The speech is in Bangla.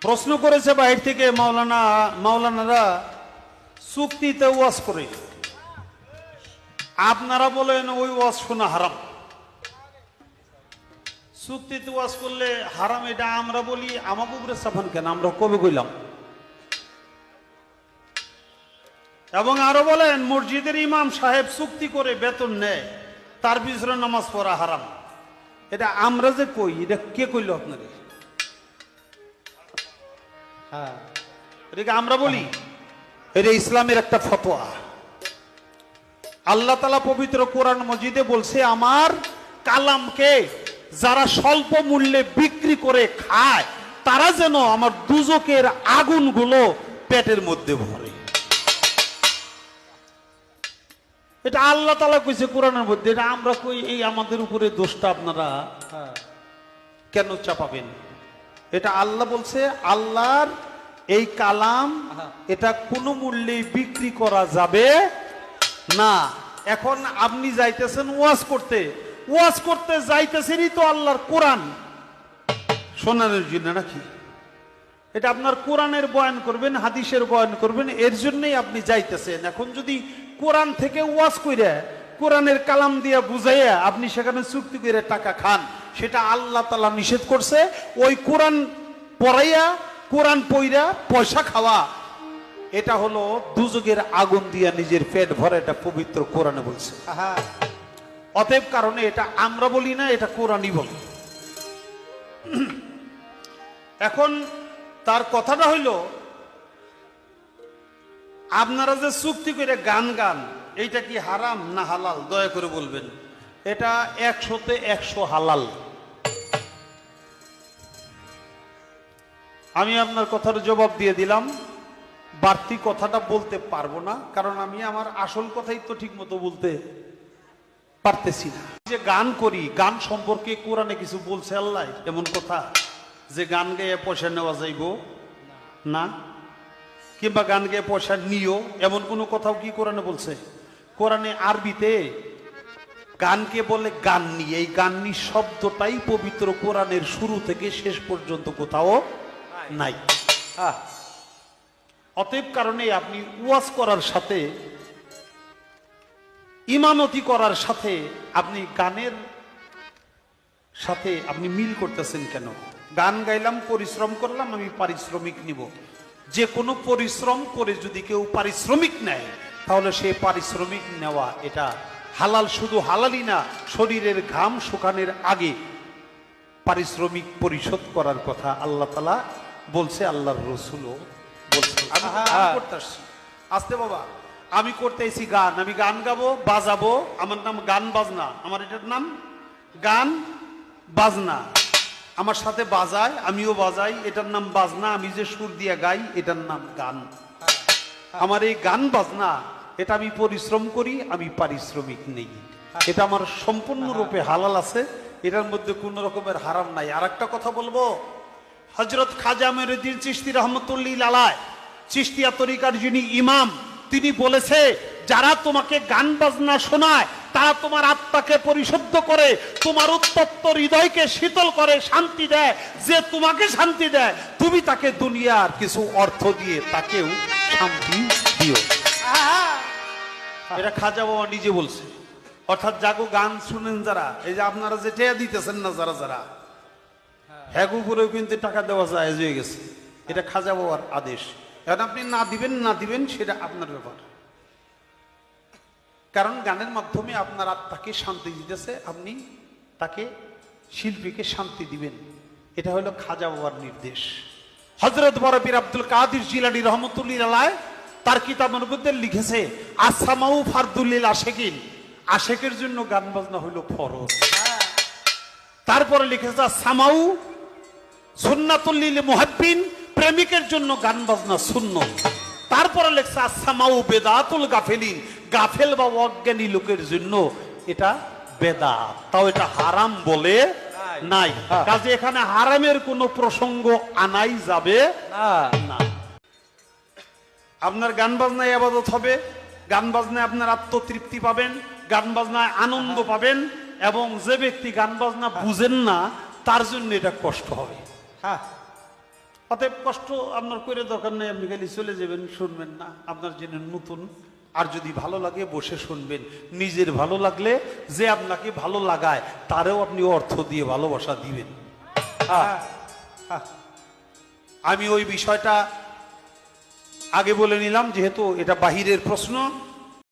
প্রশ্ন করেছে বাইর থেকে মাওলানা, মাওলানারা চুক্তিতে ওয়াজ করে। আপনারা বলেন ওই ওয়াজ শোনা হারাম। চুক্তিতে ওয়াজ করলে হারাম, এটা আমরা বলি, আমাকে উপরে সাফান কেন? আমরা কবে কইলাম? এবং আরও বলেন, মসজিদের ইমাম সাহেব চুক্তি করে বেতন নেয়, তার পিছনে নামাজ পড়া হারাম। এটা আমরা যে কই, এটা কে কইল আপনারে হ্যাঁ। এটাকে আমরা বলি এটা ইসলামের একটা ফতোয়া। আল্লাহ তালা পবিত্র কোরআন মজিদে বলছে আমার কালামকে যারা স্বল্প মূল্যে বিক্রি করে খায় তারা যেন আমার দুজকের আগুনগুলো পেটের মধ্যে ভরে। এটা আল্লাহ তালা কইছে কোরআনের মধ্যে। এটা আমরা কই এই আমাদের উপরে দোষটা আপনারা কেন চাপাবেন? এটা আল্লাহ বলছে আল্লাহর এই কালাম এটা কোনো মূল্যে বিক্রি করা যাবে না। এখন আপনি যাইতেছেন ওয়াজ করতে ওয়াজ করতে যাইতেছেনই তো আল্লাহর কোরআন। শোনানোর জন্য নাকি? এটা আপনার কোরআনের বয়ান করবেন হাদিসের বয়ান করবেন এর জন্যই আপনি যাইতেছেন। এখন যদি কোরআন থেকে ওয়াজ কইরা কোরআনের কালাম দিয়া বুঝাইয়া আপনি সেখানে চুক্তি করে টাকা খান। সেটা আল্লাহ তালা নিষেধ করছে। ওই কোরআন পড়াইয়া কোরআন পইরা পয়সা খাওয়া। এটা হলো দুযোগের আগুন দিয়া নিজের পেট ভরা এটা পবিত্র কোরআনে বলছে। অতএব কারণে এটা আমরা বলি না এটা কোরআনই বলি। এখন তার কথাটা হইল আপনারা যে চুক্তি করে গান গান এইটা কি হারাম না হালাল? দয়া করে বলবেন। এটা একশোতে একশো হালাল। আমি আপনার কথার জবাব দিয়ে দিলাম। বাড়তি কথাটা বলতে পারব না, কারণ আমি আমার আসল কথাই তো ঠিক মতো বলতে পারতেছি না। যে গান করি, গান সম্পর্কে কোরআনে কিছু বলছে আল্লাহ? এমন কথা? যে গান গেয়ে পয়সা নেওয়া যাইব? না। কিংবা গান গেয়ে পয়সা নিও? এমন কোনো কথাও কি কোরআনে বলছে? কোরআনে আরবিতে গানকে বলে গাননি এই গাননি শব্দটাই পবিত্র কোরআনের শুরু থেকে শেষ পর্যন্ত কোথাও নাই। অতএব কারণে আপনি ওয়াজ করার সাথে ইমামতি করার সাথে আপনি গানের সাথে আপনি মিল করতেছেন কেন? গান গাইলাম, পরিশ্রম করলাম, আমি পারিশ্রমিক নিব। যে কোনো পরিশ্রম করে যদি কেউ পারিশ্রমিক নেয়, তাহলে সে পারিশ্রমিক নেওয়া, এটা হালাল শুধু হালালই না শরীরের ঘাম শুকানের আগে পারিশ্রমিক পরিশোধ করার কথা আল্লাহ তালা বলছে আল্লাহর রসুলও বলছে। আসতে বাবা আমি করতে এসি গান। আমি গান গাবো বাজাবো। আমার নাম গান বাজনা। আমার এটার নাম গান বাজনা। আমার সাথে বাজায় আমিও বাজাই। এটার নাম বাজনা। আমি যে সুর দিয়ে গাই এটার নাম গান। আমার এই গান বাজনা এটা আমি পরিশ্রম করি, আমি পারিশ্রমিক নেই। এটা আমার সম্পূর্ণরূপে হালাল আছে, এটার মধ্যে কোন রকমের হারাম নাই। আর একটা কথা বলব হজরত খাজা মেরুদ্দিন চিস্তি রহমতুল্লিল আলায় চিস্তিয়া তরিকার যিনি ইমাম, তিনি বলেছে, যারা তোমাকে গান বাজনা শোনায়, তারা তোমার আত্মাকে পরিশুদ্ধ করে, তোমার উত্তপ্ত হৃদয়কে শীতল করে, শান্তি দেয়। যে তোমাকে শান্তি দেয়, তুমি তাকে দুনিয়ার কিছু অর্থ দিয়ে তাকেও শান্তি দিও। এটা খাজা বাবা নিজে বলছে। অর্থাৎ জাগো গান শুনেন যারা, এই যে আপনারা যে টেয়া দিতেছেন না যারা যারা হ্যাগু করেও কিন্তু টাকা দেওয়া যায় হয়ে গেছে। এটা খাজা বাবার আদেশ। এখন আপনি না দিবেন না দিবেন, সেটা আপনার ব্যাপার। কারণ গানের মাধ্যমে আপনার আত্মাকে শান্তি দিতেছে, আপনি তাকে শিল্পীকে শান্তি দিবেন। এটা হলো খাজা বাবার নির্দেশ। হজরত বরবির আব্দুল কাদির জিলানি রহমতুল্লিল আলায় তার কিতাবের মধ্যে লিখেছে আসামাউ ফারদুল্লিল আশেকিন। আশেকের জন্য গান বাজনা হইল ফরজ। তারপরে লিখেছে সামাউ সুন্নাতুল্লিল মুহাব্বিন। প্রেমিকের জন্য গান বাজনা শূন্য তারপরে লেখছে আসামাউ বেদাতুল গাফেলিন। গাফেল বা অজ্ঞানী লোকের জন্য এটা বেদা তাও এটা হারাম বলে নাই। কাজে এখানে হারামের কোনো প্রসঙ্গ আনাই যাবে না। আপনার গান বাজনায় আবাদত হবে গান বাজনায় আপনার আত্মতৃপ্তি পাবেন গান বাজনায় আনন্দ পাবেন এবং যে ব্যক্তি গান বাজনা বুঝেন না তার জন্য এটা কষ্ট হবে। হ্যাঁ। অতএব কষ্ট আপনার করে দরকার নেই আপনি খালি চলে যাবেন শুনবেন না। আপনার জন্য নতুন। আর যদি ভালো লাগে বসে শুনবেন। নিজের ভালো লাগলে যে আপনাকে ভালো লাগায় তারেও আপনি অর্থ দিয়ে ভালোবাসা দিবেন। আহ, আহ। আমি ওই বিষয়টা আগে বলে নিলাম যেহেতু এটা বাহিরের প্রশ্ন